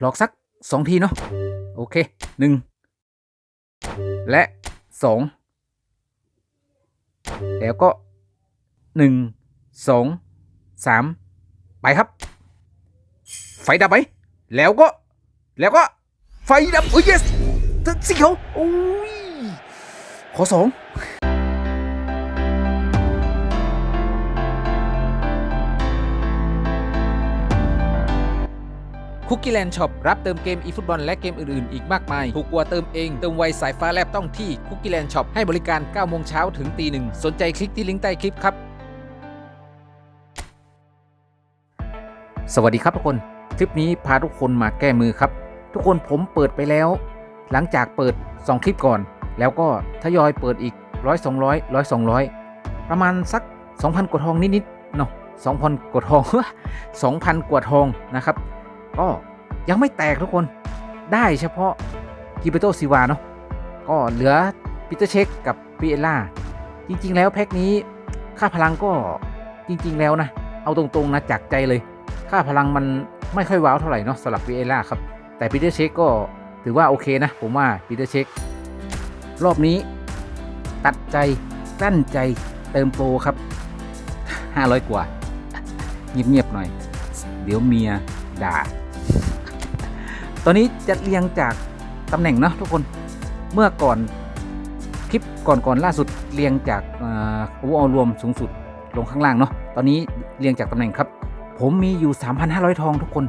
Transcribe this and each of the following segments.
หลอกสักสองทีเนาะโอเคหนึ่งและสองแล้วก็หนึ่งสองสามไปครับ ไฟดับไหมแล้วก็แล้วก็ไฟดับโอ้ยสีเขียวโอ้ยขอสอง คุกกี้แลนด์ช็อปรับเติมเกม e ฟุตบอลและเกมอื่นๆ อีกมากมาย ถูกกว่าเติมเอง เติมไวสายฟ้าแลบต้องที่คุกกี้แลนด์ช็อปให้บริการ9โมงเช้าถึงตีหนึ่งสนใจคลิกที่ลิงก์ใต้คลิปครับ สวัสดีครับทุกคน คลิปนี้พาทุกคนมาแก้มือครับ ทุกคนผมเปิดไปแล้ว หลังจากเปิด 2 คลิปก่อน แล้วก็ทยอยเปิดอีกร้อยสองร้อยร้อยสองร้อยประมาณสัก 2,000กว่าทองนิดๆเนาะ2,000กว่าทอง2,000กว่าทองนะครับก็ ยังไม่แตกทุกคนได้เฉพาะกิเบโตซิวาเนาะก็เหลือปีเตอร์เช็คกับปีเอล่าจริง ๆ แล้วแพ็คนี้ค่าพลังก็จริง ๆ แล้วนะ เอาตรงๆนะจากใจเลย ค่าพลังมันไม่ค่อยว้าวเท่าไหร่เนาะสำหรับปีเอล่าครับ แต่ปีเตอร์เช็คก็ถือว่าโอเคนะ ผมว่าปีเตอร์เช็ครอบนี้ตัดใจกลั้นใจเติมโปรครับ 500 กว่า เงียบ ๆ หน่อย เดี๋ยวเมียด่า ตอนนี้จะเรียงจากตำแหน่งนะทุกคนเมื่อก่อนคลิปก่อนก่อนล่าสุดเรียงจากโอเวอรวมสูงสุดลงข้างล่างเนาะตอนนี้เรียงจากตำแหน่งครับ ผมมีอยู่ 3,500 ทองทุกคน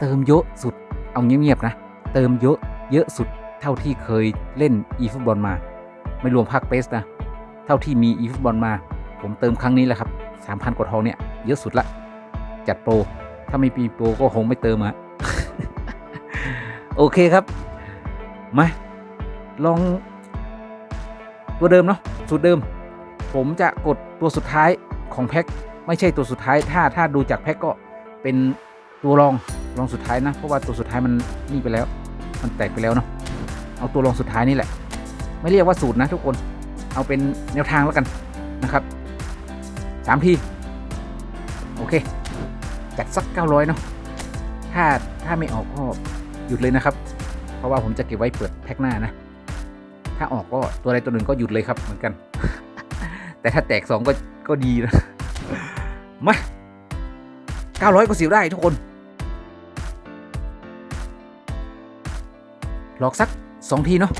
เติมเยอะสุดเอาเงียบๆนะ เติมเยอะเยอะสุดเท่าที่เคยเล่น e ฟุตบอลมา ไม่รวมภาคเปสนะ เท่าที่มี e ฟุตบอลมา ผมเติมครั้งนี้แหละครับ 3,000 กว่าทองเนี่ยเยอะสุดละ จัดโปร ถ้าไม่ปีโปรก็คงไม่เติมอะ โอเคครับ มาลองตัวเดิมเนาะสูตรเดิม ผมจะกดตัวสุดท้ายของแพ็คไม่ใช่ตัวสุดท้าย ถ้าถ้าดูจากแพ็คก็เป็นตัวรองรองสุดท้ายนะ เพราะว่าตัวสุดท้ายมันนี่ไปแล้ว มันแตกไปแล้วเนาะเอาตัวรองสุดท้ายนี่แหละ ไม่เรียกว่าสูตรนะทุกคนเอาเป็นแนวทางแล้วกันนะครับสามทีโอเค จัดสัก 900 เนาะถ้าถ้าไม่ออกก็ หยุดเลยนะครับ เพราะว่าผมจะเก็บไว้เปิดแพ็คหน้านะ ถ้าออกก็ตัวใดตัวหนึ่งก็หยุดเลยครับเหมือนกัน แต่ถ้าแตก2ก็ก็ดีนะมา900ก็สิวได้ทุกคน หลอกสัก2ทีเนาะ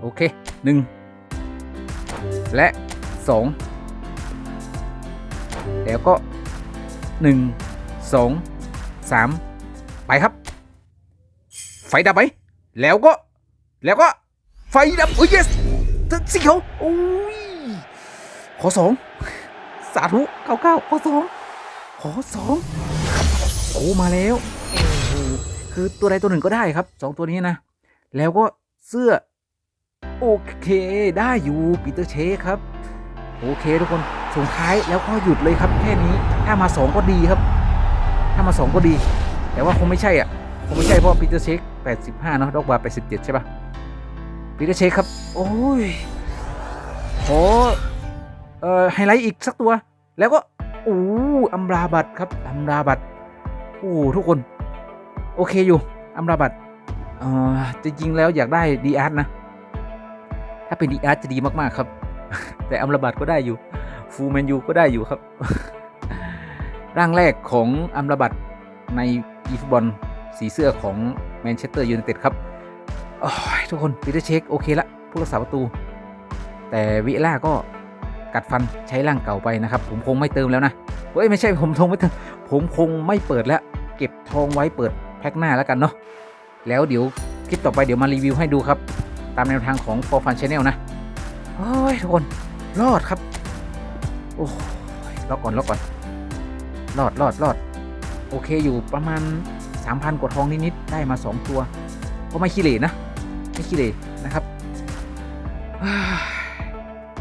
โอเค1และ2แล้วก็1 2 3ไปครับ ไฟดับไหม แล้วก็ แล้วก็ ไฟดับโอ้ย yes สีเขียวโอ้ยขอสองสาธุเก้าเก้าขอสองขอสองโอ้มาแล้วคือตัวใดตัวหนึ่งก็ได้ครับสองตัวนี้นะ แล้วก็เสื้อ โอเค ได้อยู่ปีเตอร์เชคครับ โอเคทุกคนส่งท้ายแล้วก็หยุดเลยครับแค่นี้ถ้ามาสองก็ดีครับ ถ้ามาสองก็ดี แต่ว่าคงไม่ใช่อะคงไม่ใช่เพราะปีเตอร์เชค 85 เนาะดอกบาร์87 ใช่ปะปีเตอร์เชคครับ โอ้ยขอเอ่อไฮไลท์อีกสักตัว แล้วก็โอ้อัมราบัตครับอัมราบัตโอ้ทุกคน โอเคอยู่อัมราบัตเอ่อจริงๆแล้วอยากได้ดีอาร์ตนะ ถ้าเป็นดีอาร์ตจะดีมากๆครับ แต่อัมราบัตก็ได้อยู่ฟูแมนยูก็ได้อยู่ครับ ร่างแรกของอัมราบัตในอีฟุตบอลสีเสื้อของ แมนเชสเตอร์ยูไนเต็ดครับทุกคนปีเตอร์เช็คโอเคละผู้รักษาประตู แต่วิล่าก็กัดฟันใช้ร่างเก่าไปนะครับ ผมคงไม่เติมแล้วนะเฮ้ยไม่ใช่ผมคงไม่เติมผมคงไม่เปิดแล้ว เก็บทองไว้เปิดแพ็คหน้าแล้วกันเนาะแล้วเดี๋ยวคลิปต่อไปเดี๋ยวมารีวิวให้ดูครับ ตามแนวทางของ For Fun Channel นะโอ้ยทุกคนรอดครับ โอ้ยรอก่อนรอก่อนรอดรอดรอดโอเคอยู่ประมาณ 3,000 กว่าทองนิดๆได้มา 2 ตัว ก็ไม่ขี้เหร่นะ ไม่ขี้เหร่นะครับอ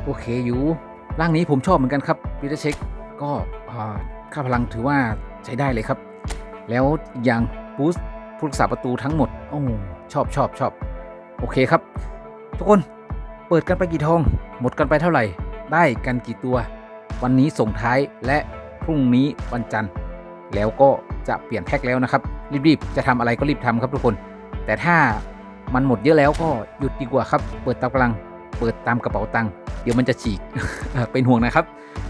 โอเคอยู่ร่างนี้ผมชอบเหมือนกันครับพีเตเช็คก็ค่าพลังถือว่าใช้ได้เลยครับ แล้วอีกอย่างบูสต์ผู้รักษาประตูทั้งหมดโอ้ชอบชอบชอบโอเคครับ ทุกคนเปิดกันไปกี่ทอง หมดกันไปเท่าไหร่ ได้กันกี่ตัว วันนี้ส่งท้ายและพรุ่งนี้วันจันทร์ แล้วก็จะเปลี่ยนแพ็คแล้วนะครับ รีบๆ จะทำอะไรก็รีบทำครับทุกคน แต่ถ้ามันหมดเยอะแล้วก็หยุดดีกว่าครับ เปิดตามกำลัง เปิดตามกระเป๋าตังค์เดี๋ยวมันจะฉีกเป็นห่วงนะครับ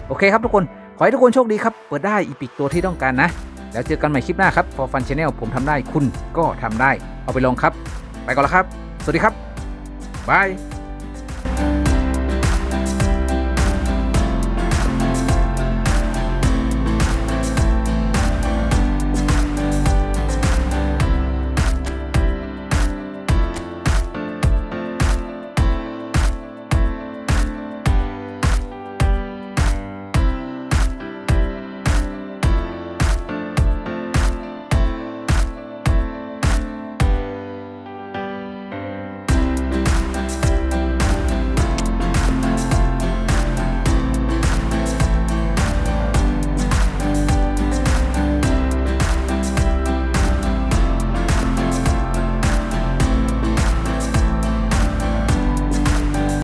โอเคครับทุกคน ขอให้ทุกคนโชคดีครับ เปิดได้อีพิกตัวที่ต้องการนะ แล้วเจอกันใหม่คลิปหน้าครับ For Fun Channel ผมทำได้คุณก็ทำได้ เอาไปลองครับ ไปก่อนแล้วครับ สวัสดีครับบาย